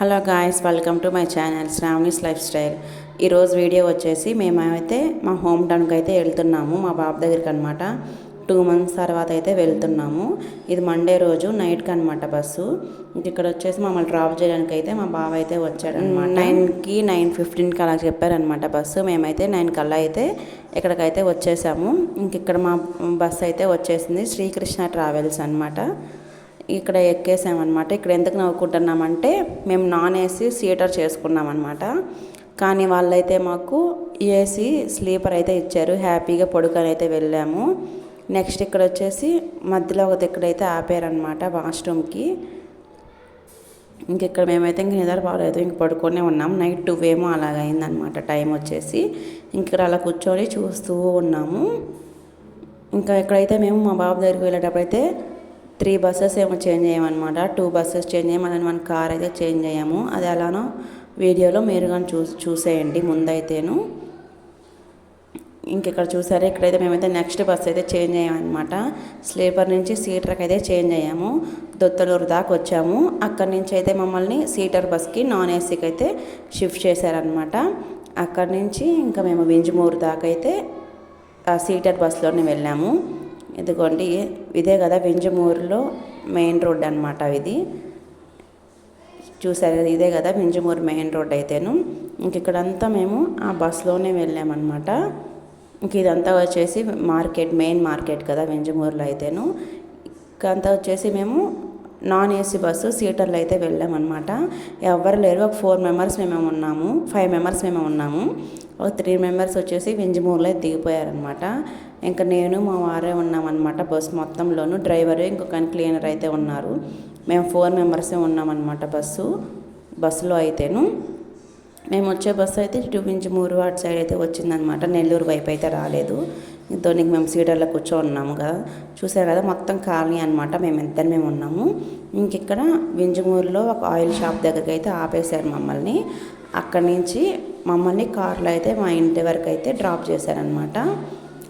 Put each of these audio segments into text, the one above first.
Hello guys welcome to my channel Shravani's lifestyle. ఈరోజు video వచ్చేసి మేమైతే మా హోమ్ టౌన్కి అయితే వెళ్తున్నాము మా బాబు దగ్గరికి అనమాట టూ మంత్స్ తర్వాత అయితే వెళ్తున్నాము. ఇది మండే రోజు నైట్కి అనమాట బస్సు. ఇక్కడ వచ్చేసి మమ్మల్ని డ్రాప్ చేయడానికి అయితే మా బావ అయితే వచ్చాడు అనమాట నైన్కి నైన్ ఫిఫ్టీన్కి అలా చెప్పారనమాట బస్సు. మేమైతే నైన్ కల్లా అయితే ఇక్కడికైతే వచ్చేసాము. ఇంక ఇక్కడ మా బస్సు అయితే వచ్చేసింది శ్రీకృష్ణ ట్రావెల్స్ అనమాట ఇక్కడ ఎక్కేసామన్నమాట. ఇక్కడ ఎందుకు నవ్వుకుంటున్నామంటే మేము నాన్ ఏసీ సీటర్ చేసుకున్నాం అనమాట కానీ వాళ్ళైతే మాకు ఏసీ స్లీపర్ అయితే ఇచ్చారు. హ్యాపీగా పడుకొని అయితే వెళ్ళాము. నెక్స్ట్ ఇక్కడ వచ్చేసి మధ్యలో ఒక ఇక్కడైతే ఆపారనమాట వాష్రూమ్కి. ఇంక ఇక్కడ మేమైతే ఇంక నిద్రపోలేదు ఇంక పడుకొనే ఉన్నాం. నైట్ టూ ఏమో అలాగ అయిందనమాట టైం వచ్చేసి. ఇంక ఇక్కడ అలా కూర్చొని చూస్తూ ఉన్నాము. ఇంకా ఇక్కడైతే మేము మా బాబు దగ్గరికి వెళ్ళేటప్పుడు అయితే త్రీ బస్సెస్ ఏమో చేంజ్ చేయమన్నమాట. టూ బస్సెస్ చేంజ్ చేయమని మన కార్ అయితే చేంజ్ అయ్యాము అది ఎలానో వీడియోలో మీరు కానీ చూ చూసేయండి ముందైతేను. ఇంక ఇక్కడ చూసారా ఇక్కడైతే మేమైతే నెక్స్ట్ బస్ అయితే చేంజ్ అయ్యామన్నమాట స్లీపర్ నుంచి సీటర్కి అయితే చేంజ్ అయ్యాము దొత్తలూరు దాకా వచ్చాము. అక్కడి నుంచి అయితే మమ్మల్ని సీటర్ బస్కి నాన్ ఏసీకి అయితే షిఫ్ట్ చేశారనమాట అక్కడి నుంచి ఇంకా మేము వింజమూరు దాకా అయితే సీటర్ బస్లోనే వెళ్ళాము. ఇదిగోండి ఇదే కదా వింజమూరులో మెయిన్ రోడ్ అనమాట ఇది. చూసారు కదా ఇదే కదా వింజమూరు మెయిన్ రోడ్ అయితేను. ఇంక ఇక్కడంతా మేము ఆ బస్సులోనే వెళ్ళామన్నమాట. ఇంక ఇదంతా వచ్చేసి మార్కెట్ మెయిన్ మార్కెట్ కదా వింజమూరులో అయితేను. ఇంకంతా వచ్చేసి మేము నాన్ ఏసీ బస్సు సీటర్లు అయితే వెళ్ళామన్నమాట. ఎవరు లేరు ఒక ఫోర్ మెంబర్స్ మేము ఉన్నాము ఫైవ్ మెంబర్స్ మేము ఉన్నాము. ఒక త్రీ మెంబర్స్ వచ్చేసి వింజమూరులో దిగిపోయారనమాట ఇంకా నేను మా వారే ఉన్నామన్నమాట బస్ మొత్తంలోను. డ్రైవరు ఇంకొక క్లీనర్ అయితే ఉన్నారు. మేము ఫోర్ మెంబర్సే ఉన్నామన్నమాట బస్సు బస్సులో అయితేను. మేము వచ్చే బస్సు అయితే ఇటు వింజమూరు అటు సైడ్ అయితే వచ్చిందనమాట నెల్లూరు వైపు అయితే రాలేదు. ఇంతో నీకు మేము సీటర్లో కూర్చో ఉన్నాము కదా చూసారు కదా మొత్తం కాలనీ అనమాట మేము ఇద్దరు మేము ఉన్నాము. ఇంక ఇక్కడ వింజమూరులో ఒక ఆయిల్ షాప్ దగ్గరికి అయితే ఆపేశారు మమ్మల్ని. అక్కడి నుంచి మమ్మల్ని కార్లో అయితే మా ఇంటి వరకు అయితే డ్రాప్ చేశారనమాట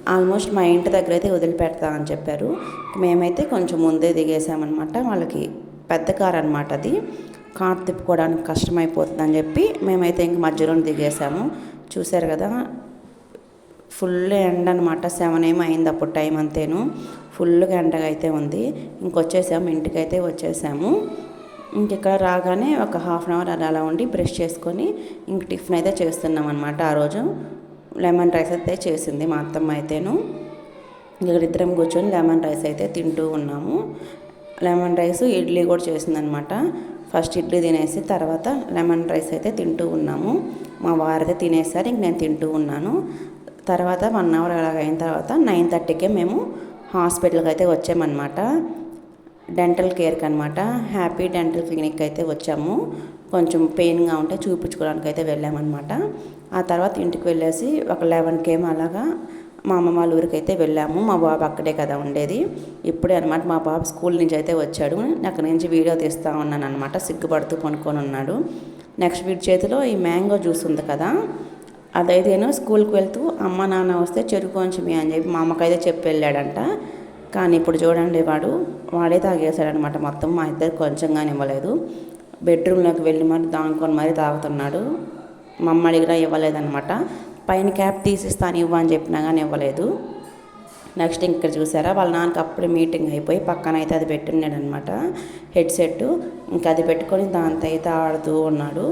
ఆల్మోస్ట్ మా ఇంటి దగ్గర అయితే వదిలిపెడతా అని చెప్పారు. మేమైతే కొంచెం ముందే దిగేసామన్నమాట. వాళ్ళకి పెద్ద కార్ అనమాట అది. కార్ తిప్పుకోవడానికి కష్టమైపోతుందని చెప్పి మేమైతే ఇంక మధ్యలో దిగేసాము. చూశారు కదా ఫుల్ ఎండ అనమాట సెవెన్ ఏమో అయింది అప్పుడు టైం అంతేను. ఫుల్గా ఎండగా అయితే ఉంది. ఇంకొచ్చేసాము ఇంటికి అయితే వచ్చేసాము. ఇంక ఇక్కడ రాగానే ఒక హాఫ్ అన్ అవర్ అలా ఉండి బ్రష్ చేసుకొని ఇంక టిఫిన్ అయితే చేస్తున్నాం అనమాట ఆ రోజు. లెమన్ రైస్ అయితే చేసింది మా అత్తమ్మ అయితేను. ఇక్కడ ఇద్దరం కూర్చొని లెమన్ రైస్ అయితే తింటూ ఉన్నాము. లెమన్ రైస్ ఇడ్లీ కూడా చేసిందనమాట. ఫస్ట్ ఇడ్లీ తినేసి తర్వాత లెమన్ రైస్ అయితే తింటూ ఉన్నాము. మా వారైతే తినేసారు ఇంక నేను తింటూ ఉన్నాను. తర్వాత వన్ అవర్ అలాగ అయిన తర్వాత నైన్ థర్టీకే మేము హాస్పిటల్కి అయితే వచ్చామన్నమాట డెంటల్ కేర్కి అనమాట. హ్యాపీ డెంటల్ క్లినిక్ అయితే వచ్చాము. కొంచెం పెయిన్గా ఉంటే చూపించుకోవడానికి అయితే వెళ్ళామన్నమాట ఆ తర్వాత ఇంటికి వెళ్ళేసి ఒక లెవెన్కి ఏమో అలాగా మా అమ్మ వాళ్ళ ఊరికి అయితే వెళ్ళాము. మా బాబు అక్కడే కదా ఉండేది. ఇప్పుడే అనమాట మా బాబు స్కూల్ నుంచి అయితే వచ్చాడు. అక్కడి నుంచి వీడియో తీస్తూ ఉన్నాను అనమాట సిగ్గుపడుతూ కొనుక్కొని ఉన్నాడు. నెక్స్ట్ వీడి చేతిలో ఈ మ్యాంగో జ్యూస్ ఉంది కదా అదైతేను స్కూల్కి వెళ్తూ అమ్మ నాన్న వస్తే చెరుకు కొంచెం అని చెప్పి మా అమ్మకైతే చెప్పి వెళ్ళాడంట. కానీ ఇప్పుడు చూడండి వాడు వాడే తాగేశాడనమాట మొత్తం. మా ఇద్దరు కొంచెంగానే ఇవ్వలేదు బెడ్రూమ్లోకి వెళ్ళి మరి దానికొని మరీ తాగుతున్నాడు. మా అమ్మ అడిగినా ఇవ్వలేదనమాట పైన క్యాప్ తీసిస్తాను ఇవ్వ అని చెప్పినా కానీ ఇవ్వలేదు. నెక్స్ట్ ఇక్కడ చూసారా వాళ్ళ నాన్నకి అప్పుడే మీటింగ్ అయిపోయి పక్కన అయితే అది పెట్టున్నాడు అనమాట హెడ్సెట్ ఇంకా అది పెట్టుకొని దాంతో అయితే ఆడుతూ ఉన్నాడు.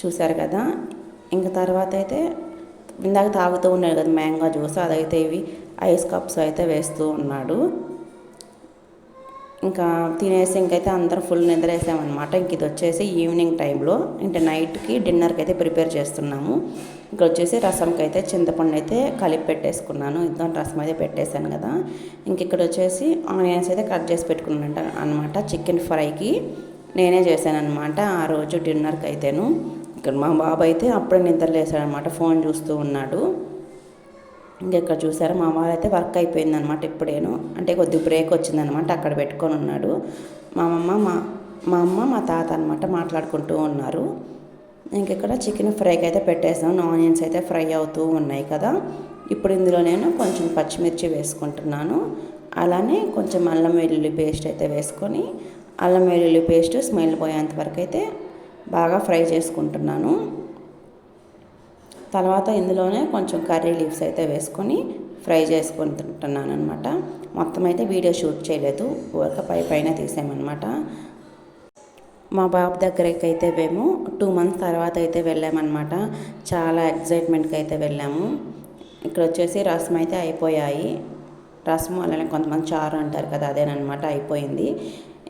చూసారు కదా ఇంకా తర్వాత అయితే ఇందాక తాగుతూ ఉన్నాడు కదా మ్యాంగో జ్యూస్ అదైతే ఇవి ఐస్ కప్స్ అయితే వేస్తూ ఉన్నాడు. ఇంకా తినేసి ఇంకైతే అందరం ఫుల్ నిద్రేసామన్నమాట ఇంక ఇది వచ్చేసి ఈవినింగ్ టైంలో అంటే నైట్కి డిన్నర్కి అయితే ప్రిపేర్ చేస్తున్నాము. ఇక్కడ వచ్చేసి రసంకి అయితే చింతపండు అయితే కలిపి పెట్టేసుకున్నాను. ఇద్దరు రసం అయితే పెట్టేశాను కదా. ఇంక ఇక్కడ వచ్చేసి ఆనియన్స్ అయితే కట్ చేసి పెట్టుకున్నాను అనమాట చికెన్ ఫ్రైకి నేనే చేశాను అనమాట ఆ రోజు డిన్నర్కి అయితేను ఇక్కడ మా బాబు అయితే అప్పుడే నిద్రలేసాడనమాట ఫోన్ చూస్తూ ఉన్నాడు. ఇంకెక్కడ చూసారా మా వారు అయితే వర్క్ అయిపోయింది అనమాట ఇప్పుడేను. అంటే కొద్ది బ్రేక్ వచ్చిందనమాట అక్కడ పెట్టుకొని ఉన్నాడు. మా అమ్మ మా మా అమ్మ మా తాత అనమాట మాట్లాడుకుంటూ ఉన్నారు. ఇంకెక్కడ చికెన్ ఫ్రైకి అయితే పెట్టేసాను ఆనియన్స్ అయితే ఫ్రై అవుతూ ఉన్నాయి కదా. ఇప్పుడు ఇందులో నేను కొంచెం పచ్చిమిర్చి వేసుకుంటున్నాను. అలానే కొంచెం అల్లం వెల్లుల్లి పేస్ట్ అయితే వేసుకొని అల్లం వెల్లుల్లి పేస్ట్ స్మెల్ పోయేంత వరకు అయితే బాగా ఫ్రై చేసుకుంటున్నాను. తర్వాత ఇందులోనే కొంచెం కర్రీ లీవ్స్ అయితే వేసుకొని ఫ్రై చేసుకుంటున్నాను అనమాట మొత్తం అయితే వీడియో షూట్ చేయలేదు. ఒక పై పైన తీసామన్నమాట మా బాబు దగ్గరికి అయితే మేము టూ మంత్స్ తర్వాత అయితే వెళ్ళామన్నమాట. చాలా ఎక్సైట్మెంట్కి అయితే వెళ్ళాము. ఇక్కడ వచ్చేసి రసం అయితే అయిపోయాయి. రసం అలానే కొంతమంది చారు అంటారు కదా అదేనమాట అయిపోయింది.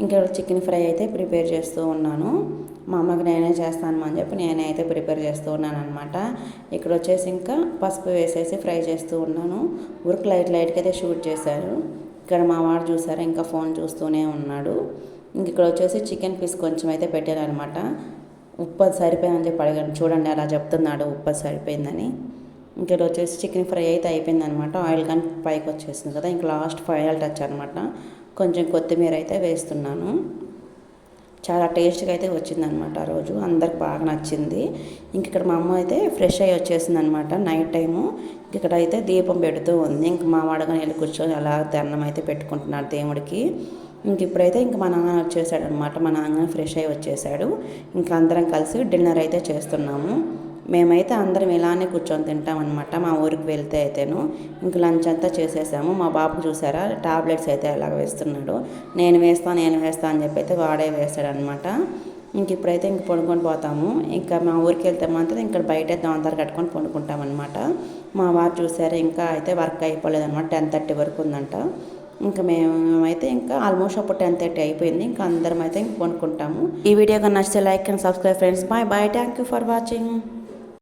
ఇంకా చికెన్ ఫ్రై అయితే ప్రిపేర్ చేస్తూ ఉన్నాను. మా అమ్మకి నేనే చేస్తాను అని చెప్పి నేనే అయితే ప్రిపేర్ చేస్తూ ఉన్నాను అనమాట ఇక్కడ వచ్చేసి ఇంకా పసుపు వేసేసి ఫ్రై చేస్తూ ఉన్నాను. ఊరికి లైట్ లైట్కి అయితే షూట్ చేశారు. ఇక్కడ మా వాడు చూసారా ఇంకా ఫోన్ చూస్తూనే ఉన్నాడు. ఇంక ఇక్కడ వచ్చేసి చికెన్ పీస్ కొంచెం అయితే పెట్టాను అనమాట ఉప్పు సరిపోయిందని చెప్పి అడిగాను. చూడండి అలా చెప్తున్నాడు ఉప్పు సరిపోయిందని. ఇంకా వచ్చేసి చికెన్ ఫ్రై అయితే అయిపోయింది అనమాట ఆయిల్ కానీ పైకి వచ్చేసింది కదా ఇంకా లాస్ట్ ఫైనల్ టచ్ అనమాట కొంచెం కొత్తిమీర అయితే వేస్తున్నాను. చాలా టేస్ట్గా అయితే వచ్చిందనమాట ఆ రోజు. అందరికి బాగా నచ్చింది. ఇంక ఇక్కడ మా అమ్మ అయితే ఫ్రెష్ అయ్యి వచ్చేసింది అనమాట నైట్ టైము. ఇక్కడ అయితే దీపం పెడుతూ ఉంది. ఇంక మా వాడగా వెళ్ళి కూర్చొని అలా అన్నం అయితే పెట్టుకుంటున్నాడు దేవుడికి. ఇంక ఇప్పుడైతే ఇంక మా నాన్న వచ్చేసాడు అనమాట మా నాన్న ఫ్రెష్ అయ్యి వచ్చేసాడు. ఇంకా అందరం కలిసి డిన్నర్ అయితే చేస్తున్నాము. మేమైతే అందరం ఇలానే కూర్చొని తింటామన్నమాట మా ఊరికి వెళ్తే అయితేను. ఇంక లంచ్ అంతా చేసేసాము. మా బాబు చూసారా? టాబ్లెట్స్ అయితే ఎలాగ వేస్తున్నాడు. నేను వేస్తాను నేను వేస్తాను అని చెప్పి అయితే వాడే వేస్తాడనమాట ఇంక ఇప్పుడైతే ఇంక పండుకొని పోతాము. ఇంకా మా ఊరికి వెళ్తే మాత్రం ఇక్కడ బయట దోంతర కట్టుకొని పండుకుంటామన్నమాట మా వారు చూసారు? ఇంకా అయితే వర్క్ అయిపోలేదనమాట టెన్ థర్టీ వరకు ఉందంట. ఇంకా మేమైతే ఇంకా ఆల్మోస్ట్ అప్పుడు టెన్ థర్టీ అయిపోయింది. ఇంకా అందరం అయితే ఇంక కొనుక్కుంటాము ఈ వీడియో కన్నా నచ్చితే like and subscribe friends. Bye bye. Thank you for watching.